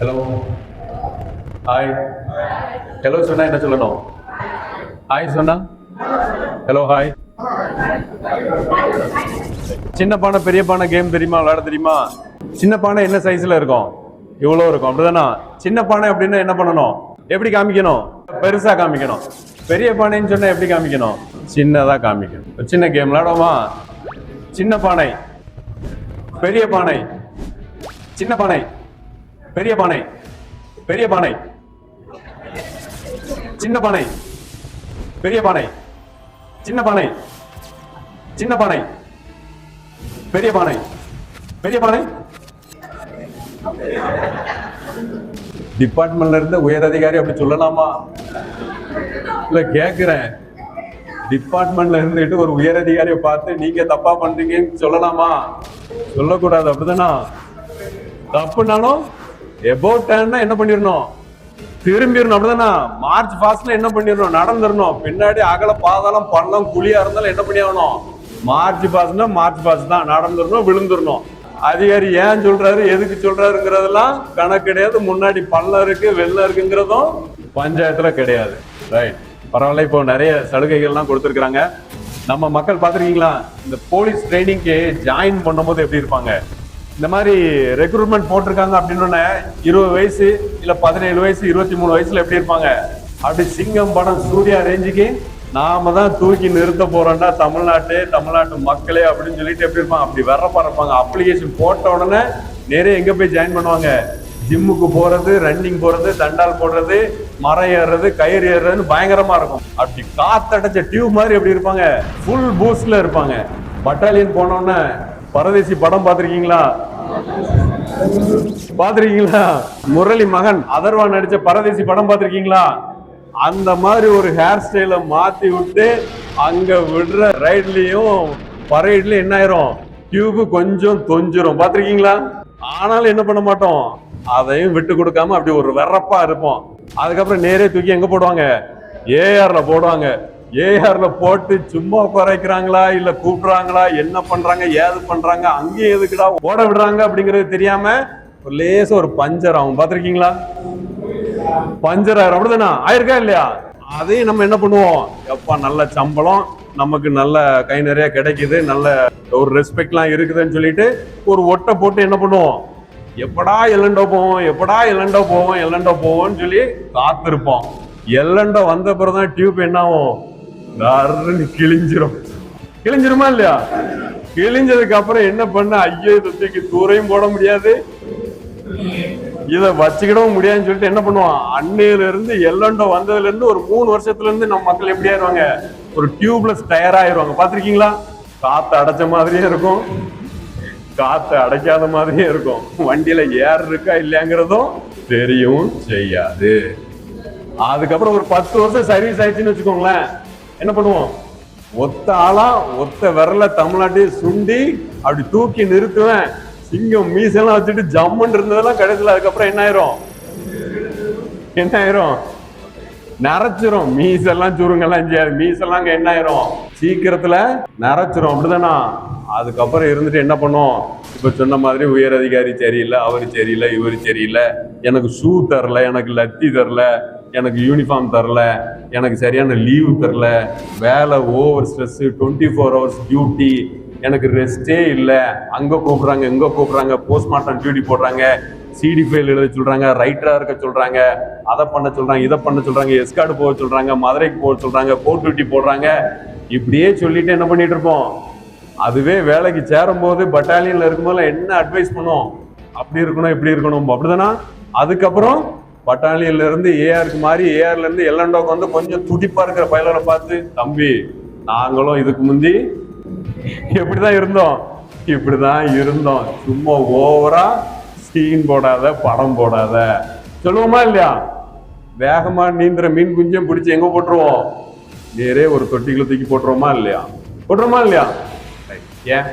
Hello hi hello சொன்னா என்ன சொல்லணும்? ஹாய் சொன்னா ஹலோ ஹாய் சின்ன பானை பெரிய பானை கேம் தெரியுமா விளையாட தெரியுமா? சின்ன பானை என்ன சைஸ்ல இருக்கும்? இவ்வளோ இருக்கும் அப்படிதானா? சின்ன பானை அப்படின்னா என்ன பண்ணணும்? எப்படி காமிக்கணும்? பெருசா காமிக்கணும். பெரிய பானைன்னு சொன்னா எப்படி காமிக்கணும்? சின்னதா காமிக்கணும். சின்ன கேம் விளையாடுவோமா? சின்ன பானை. பெரிய பானை. சின்ன பானை. பெரிய பானை பெரிய பானை சின்ன பானை பெரிய பானை சின்ன பானை சின்ன பானை பெரிய பானை பெரிய பானை டிபார்ட்மெண்ட்ல இருந்து உயர் அதிகாரி அப்படி சொல்லலாமா? இல்ல கேக்குறேன். டிபார்ட்மெண்ட்ல இருந்துட்டு ஒரு உயர் அதிகாரியை பார்த்து நீங்க தப்பா பண்றீங்கன்னு சொல்லலாமா? சொல்லக்கூடாது அப்படிதானா? தப்புனாலும் எபோட் டேன்னா என்ன பண்ணிடணும்? திரும்பிடணும் அப்படிதானா? மார்ச் ஃபாஸ்ட்ல என்ன பண்ணிடணும்? நடந்துடணும். பின்னாடி அகல பாதாளம் பள்ளம் குழியா இருந்தாலும் என்ன பண்ணி ஆகணும் மார்ச் பாஸ்னா மார்ச் பாஸ் தான். நடந்துடணும் விழுந்துடணும். அதிகாரி ஏன் சொல்றாரு எதுக்கு சொல்றாருங்கிறதெல்லாம் கணக்கு கிடையாது முன்னாடி பள்ளம் இருக்கு வெள்ளம் இருக்குங்கிறதும் பஞ்சாயத்துல கிடையாது. ரைட் பரவாயில்ல இப்போ நிறைய சலுகைகள்லாம் கொடுத்துருக்குறாங்க. நம்ம மக்கள் பார்த்துருக்கீங்களா? இந்த போலீஸ் ட்ரைனிங்க்கு ஜாயின் பண்ணும்போது எப்படி இருப்பாங்க? இந்த மாதிரி ரெக்ரூட்மெண்ட் போட்டிருக்காங்க அப்படின்னு இருபது வயசு இல்ல பதினேழு வயசு இருபத்தி மூணு வயசுல எப்படி இருப்பாங்க? அப்படி சிங்கம் படம் சூர்யா ரேஞ்சுக்கு நாம தான் தூக்கி நிறுத்த போறோம்னா தமிழ்நாட்டு தமிழ்நாட்டு மக்களே அப்படின்னு சொல்லிட்டு எப்படி இருப்பாங்க? அப்படி வர இருப்பாங்க. அப்ளிகேஷன் போட்ட உடனே நிறைய எங்க போய் ஜாயின் பண்ணுவாங்க? ஜிம்முக்கு போறது ரன்னிங் போறது தண்டால் போடுறது மரம் ஏறுறது கயிறு ஏறுறதுன்னு பயங்கரமா இருக்கும். அப்படி காத்தடைச்ச டியூப் மாதிரி எப்படி இருப்பாங்க. ஃபுல் பூஸ்ட்ல இருப்பாங்க. பட்டாலியன் போனோடனே பரதேசி படம் பார்த்திருக்கீங்களா? பார்த்திருக்கீங்களா? முரளி மகன். அதர்வா நடிச்ச பரதேசி படம் பார்த்திருக்கீங்களா? அந்த மாதிரி ஒரு ஹேர் ஸ்டைலை மாத்தி விட்டு அங்க விடுற ரைட்லயும் பரைட்லயும் என்ன ஆயிரும்? டியூப் கொஞ்சம் தொஞ்சிரும். பார்த்திருக்கீங்களா? ஆனாலும் என்ன பண்ண மாட்டோம்? அதையும் விட்டு கொடுக்காம அப்படி ஒரு வெறப்பா இருப்போம். அதுக்கப்புறம் நேரே தூக்கி எங்க போடுவாங்க? ஏஆர்ல போடுவாங்க. ஏஆர்ல போட்டு சும்மா குறைக்கிறாங்களா இல்ல கூப்பிடுறாங்களா என்ன பண்றாங்க ஏது பண்றாங்க அங்கேயும் எதுக்குடா ஓட விடுறாங்க அப்படிங்கிறது தெரியாம ஒரு லேச ஒரு பஞ்சர் ஆகும். பாத்திருக்கீங்களா பஞ்சர் ஆயிரம். அப்படிதானா? ஆயிருக்கா இல்லையா? அதையும் நம்ம என்ன பண்ணுவோம்? எப்பா நல்ல சம்பளம் நமக்கு நல்ல கை நிறைய கிடைக்குது நல்ல ஒரு ரெஸ்பெக்ட்லாம் இருக்குதுன்னு சொல்லிட்டு ஒரு ஒட்டை போட்டு என்ன பண்ணுவோம்? எப்படா எல்லண்டோ போவோம் எப்படா எல்லண்டோ போவோம் எல்லண்டோ போவோம்னு சொல்லி காத்திருப்போம். எல்லண்டோ வந்த பிறகுதான் டியூப் என்ன ஆகும் நறுன்னு கிழிஞ்சிரும். கிழிஞ்சிருமா இல்லையா? கிழிஞ்சதுக்கு அப்புறம் என்ன பண்ண? ஐயோ இதை தூக்கி தூரையும் போட முடியாது. இதை வச்சுக்கிடவும் முடியாதுன்னு சொல்லிட்டு என்ன பண்ணுவான்? அன்னையில இருந்து எல்லண்டோ வந்ததுல இருந்து ஒரு மூணு வருஷத்துல இருந்து நம்ம மக்கள் எப்படி ஆயிருவாங்க ஒரு டியூப்லெஸ் டயர் ஆயிருவாங்க பாத்திருக்கீங்களா காத்து அடைச்ச மாதிரியே இருக்கும். காத்து அடைக்காத மாதிரியே இருக்கும். வண்டியில ஏர் இருக்கா இல்லையாங்கிறதும் தெரியவும் செய்யாது. அதுக்கப்புறம் ஒரு பத்து வருஷம் சர்வீஸ் ஆயிடுச்சுன்னு வச்சுக்கோங்களேன். என்ன பண்ணுவோம்? ஒத்த ஆளா ஒத்த விரல தமிழ்நாட்டையும் சுண்டி அப்படி தூக்கி நிறுத்துவேன். சிங்கம் மீசெல்லாம் வச்சுட்டு ஜம்முன்னு இருந்ததெல்லாம் கிடைச்சல அதுக்கப்புறம் என்ன ஆயிரும்? என்ன ஆயிரும்? நரைச்சிரும். மீசெல்லாம் சுருங்கெல்லாம் செய்யாது மீசெல்லாம் என்ன ஆயிரும்? சீக்கிரத்துல நரைச்சிரும். அப்படிதானா? அதுக்கப்புறம் இருந்துட்டு என்ன பண்ணோம்? இப்ப சொன்ன மாதிரி உயர் அதிகாரி சரியில்லை அவர் சரியில்லை இவர் சரியில்லை. எனக்கு ஷூ தரல எனக்கு லத்தி தரல எனக்கு யூனிஃபார்ம் தரல எனக்கு சரியான லீவு தரல. வேலை over stress twenty four hours duty எனக்கு ரெஸ்டே இல்லை. அங்கே கூப்பிட்றாங்க இங்க கூப்பிட்றாங்க போஸ்ட்மார்ட்டம் டியூட்டி போடுறாங்க. சிடி ஃபைல் எழுத சொல்கிறாங்க ரைட்டராக இருக்க சொல்கிறாங்க அதை பண்ண சொல்கிறாங்க இதை பண்ண சொல்கிறாங்க எஸ்கார்டு போக சொல்கிறாங்க மதுரைக்கு போக சொல்கிறாங்க கோர்ட் டியூட்டி போடுறாங்க. இப்படியே சொல்லிட்டு என்ன பண்ணிட்டு இருப்போம்? அதுவே வேலைக்கு சேரும் போது பட்டாலியன்ல இருக்கும்போது என்ன அட்வைஸ் பண்ணுவோம் அப்படி இருக்கணும் இப்படி இருக்கணும். அப்படிதானா? அதுக்கப்புறம் பட்டாலியன்ல இருந்து ஏஆருக்கு மாதிரி ஏஆர்ல இருந்து எல்லண்டோக்கு வந்து கொஞ்சம் துடிப்பா இருக்கிற பயலரை பார்த்து தம்பி நாங்களும் இதுக்கு முந்தி எப்படிதான் இருந்தோம்? இப்படிதான் இருந்தோம். சும்மா ஓவரா சீன் போடாத படம் போடாத. சொல்லுவோமா இல்லையா? வேகமா நீந்துற மீன் குஞ்சம் பிடிச்சி எங்க போட்டுருவோம்? நேரே ஒரு தொட்டிக்குள்ள தூக்கி போட்டுருவோமா இல்லையா? போட்டுருவோமா இல்லையா? ஏன்?